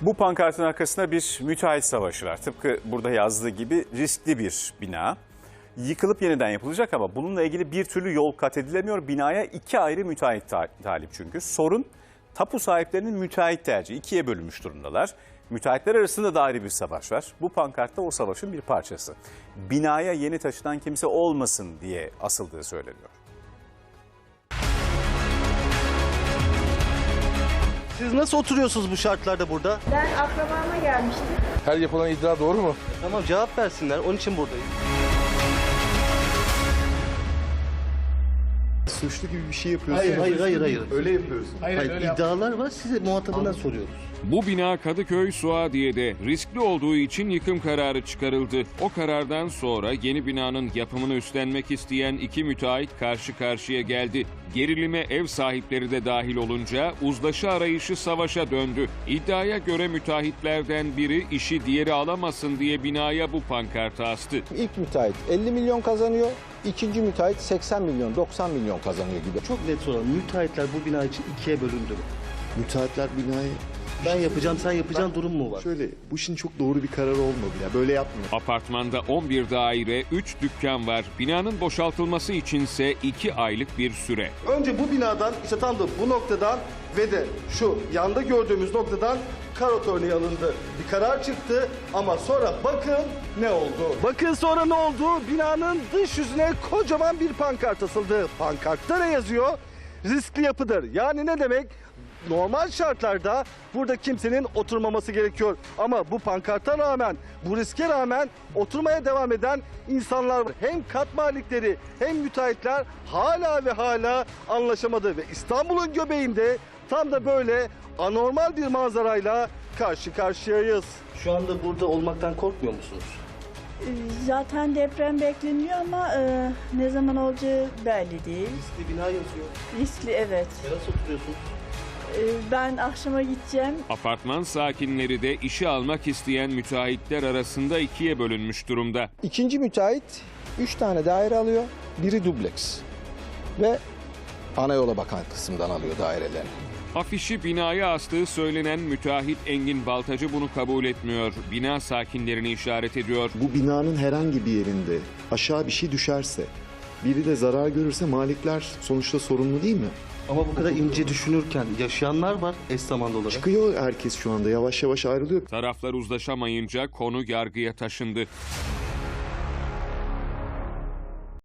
Bu pankartın arkasında bir müteahhit savaşı var. Tıpkı burada yazdığı gibi riskli bir bina. Yıkılıp yeniden yapılacak ama bununla ilgili bir türlü yol kat edilemiyor. Binaya iki ayrı müteahhit ta- talip çünkü. Sorun tapu sahiplerinin müteahhit tercihi. ikiye bölünmüş durumdalar. Müteahhitler arasında da ayrı bir savaş var. Bu pankartta o savaşın bir parçası. Binaya yeni taşınan kimse olmasın diye asıldığı söyleniyor. Siz nasıl oturuyorsunuz bu şartlarda burada? Ben akrabama gelmiştim. Her yapılan iddia doğru mu? Tamam cevap versinler. Onun için buradayım. Suçlu gibi bir şey yapıyorsun. Hayır, hayır, hayır, hayır. Öyle yapıyorsun. Hayır, iddialar var. Size muhatabından soruyoruz. Bu bina Kadıköy Suadiye'de riskli olduğu için yıkım kararı çıkarıldı. O karardan sonra yeni binanın yapımını üstlenmek isteyen iki müteahhit karşı karşıya geldi. Gerilime ev sahipleri de dahil olunca uzlaşı arayışı savaşa döndü. İddiaya göre müteahhitlerden biri işi diğeri alamasın diye binaya bu pankartı astı. İlk müteahhit 50 milyon kazanıyor. ikinci müteahhit 80 milyon, 90 milyon kazanıyor gibi. Çok net soralım. Müteahhitler bu bina için ikiye bölündü mü? Müteahhitler binayı Ben yapacağım, sen yapacağın durum mu var? şöyle bu işin çok doğru bir karar olmadı ya. Böyle yapmıyor. Apartmanda 11 daire, 3 dükkan var. Binanın boşaltılması içinse 2 aylık bir süre. Önce bu binadan, işte tam da bu noktadan ve de şu yanda gördüğümüz noktadan karot örneği alındı. Bir karar çıktı ama sonra bakın ne oldu? Bakın sonra ne oldu? Binanın dış yüzüne kocaman bir pankart asıldı. Pankartta ne yazıyor? Riskli yapıdır. Yani ne demek? Normal şartlarda burada kimsenin oturmaması gerekiyor. Ama bu pankarta rağmen, bu riske rağmen oturmaya devam eden insanlar var. Hem kat malikleri hem müteahhitler hala ve hala anlaşamadı. Ve İstanbul'un göbeğinde tam da böyle anormal bir manzarayla karşı karşıyayız. Şu anda burada olmaktan korkmuyor musunuz? Zaten deprem bekleniyor ama e, ne zaman olacağı belli değil. Riskli bina yazıyor. Riskli evet. Nasıl oturuyorsunuz? E, ben akşama gideceğim. Apartman sakinleri de işi almak isteyen müteahhitler arasında ikiye bölünmüş durumda. İkinci müteahhit 3 tane daire alıyor. Biri dubleks. Ve ana yola bakan kısımdan alıyor dairelerini. Afişi binaya astığı söylenen müteahhit Engin Baltacı bunu kabul etmiyor. Bina sakinlerini işaret ediyor. Bu binanın herhangi bir yerinde aşağı bir şey düşerse, biri de zarar görürse malikler sonuçta sorumlu değil mi? Ama bu kadar ince düşünürken yaşayanlar var eş zamanlı olarak. Çıkıyor herkes şu anda yavaş yavaş ayrılıyor. Taraflar uzlaşamayınca konu yargıya taşındı.